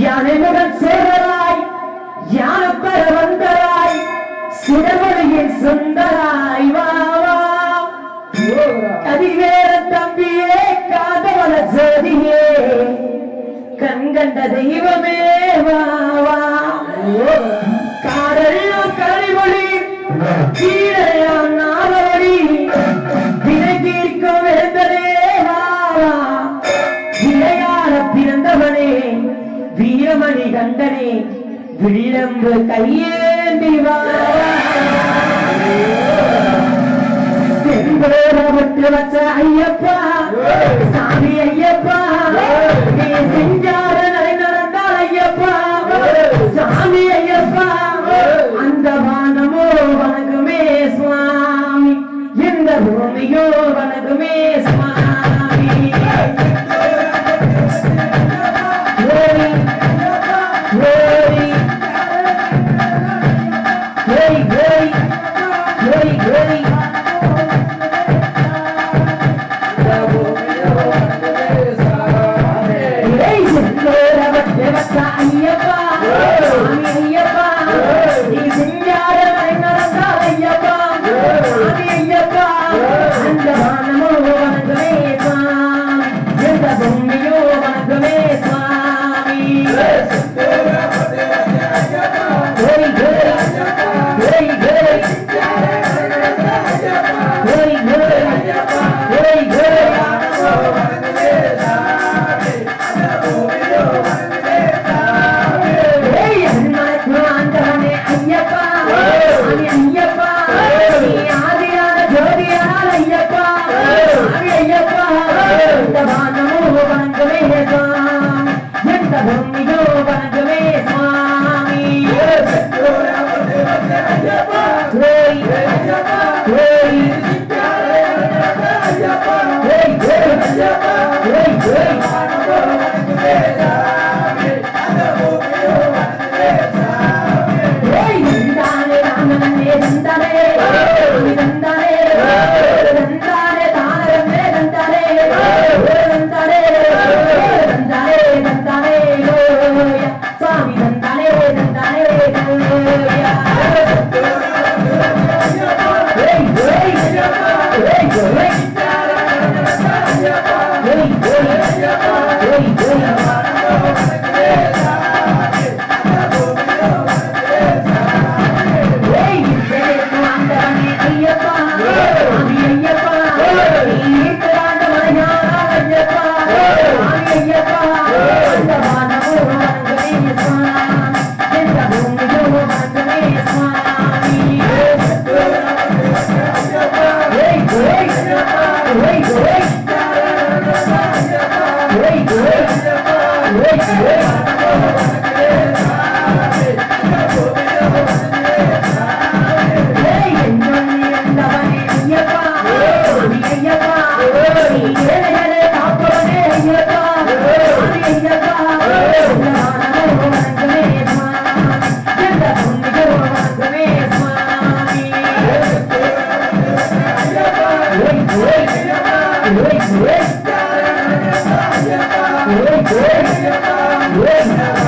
யானை மகன் சேவராய் யான பெற வந்தராய் சிறமொழியின் சுந்தராய் கதிவேற தம்பியே காதவன ஜோதியே கண்கண்ட தெய்வமே வாவா காரல் கரிமொழி கீழ வீரமணி கண்டனே வில்லம்பு கையேந்தி செங்கோரமுத்து வச்ச ஐயப்பா சாமி ஐயப்பா நீ செஞ்சார நடை நடந்தால் ஐயப்பா சாமி ஐயப்பா அந்த வானமோ வணக்கமே சுவாமி இந்த பூமியோ வணக்கமே தந்தாரே தந்தாரே Yeah.